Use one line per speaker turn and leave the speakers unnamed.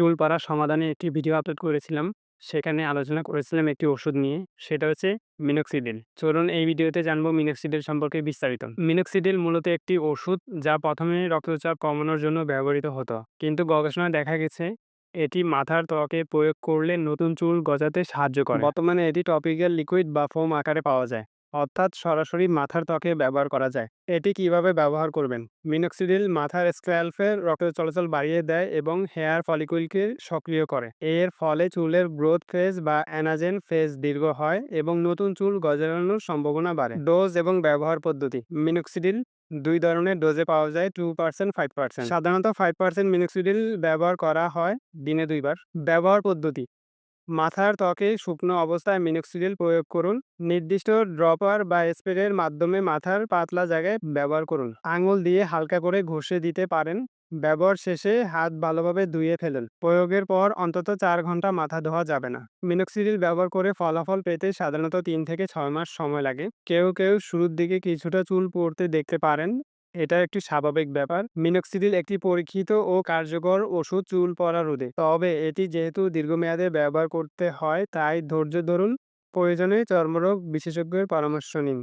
চুল পাড়া সমাধানে একটি ভিডিও আপলোড করেছিলাম। সেখানে আলোচনা করেছিলাম একটি ওষুধ নিয়ে। সেটা হচ্ছে মিনোক্সিডিল। চলুন এই ভিডিওতে জানব মিনোক্সিডিল সম্পর্কে বিস্তারিত। মিনোক্সিডিল মূলত একটি ওষুধ যা প্রথমে রক্তচাপ কমানোর জন্য ব্যবহৃত হতো। কিন্তু গবেষণায় দেখা গেছে, এটি মাথার ত্বকে প্রয়োগ করলে নতুন চুল গজাতে সাহায্য করে। বর্তমানে এটি টপিক্যাল লিকুইড বা ফোম আকারে পাওয়া যায়। অর্থাৎ সরাসরি মাথার ত্বকে ব্যবহার করা যায়। এটি কীভাবে ব্যবহার করবেন? মিনক্সিডিল মাথার স্ক্যাল্পের রক্ত চলাচল বাড়িয়ে দেয় এবং হেয়ার ফলিকুলকে সক্রিয় করে। এর ফলে চুলের গ্রোথ ফেজ বা অ্যানাজেন ফেজ দীর্ঘ হয় এবং নতুন চুল গজানোর সম্ভাবনা বাড়ে। ডোজ এবং ব্যবহার পদ্ধতি। মিনক্সিডিল দুই ধরনের ডোজে পাওয়া যায় টু পার্সেন্ট ফাইভ পার্সেন্ট সাধারণত ফাইভ পার্সেন্ট মিনক্সিডিল ব্যবহার করা হয় দিনে দুইবার। ব্যবহার পদ্ধতি। মাথার ত্বকে শুকনো অবস্থায় মিনোক্সিডিল প্রয়োগ করুন। নির্দিষ্ট ড্রপার বা স্প্রের মাধ্যমে মাথার পাতলা জায়গায় ব্যবহার করুন। আঙুল দিয়ে হালকা করে ঘষে দিতে পারেন। ব্যবহার শেষে হাত ভালোভাবে ধুয়ে ফেলুন। প্রয়োগের পর অন্তত চার ঘণ্টা মাথা ধোয়া যাবে না। মিনোক্সিডিল ব্যবহার করে ফলাফল পেতে সাধারণত তিন থেকে ছয় মাস সময় লাগে। কেউ কেউ শুরুর দিকে কিছুটা চুল পড়তে দেখতে পারেন। এটা একটি স্বাভাবিক ব্যাপার। মিনোক্সিডিল একটি পরীক্ষিত ও কার্যকর ওষুধ চুল পড়া রোধে। তবে এটি যেহেতু দীর্ঘমেয়াদে ব্যবহার করতে হয়, তাই ধৈর্য ধরুন। প্রয়োজনে চর্মরোগ বিশেষজ্ঞের পরামর্শ নিন।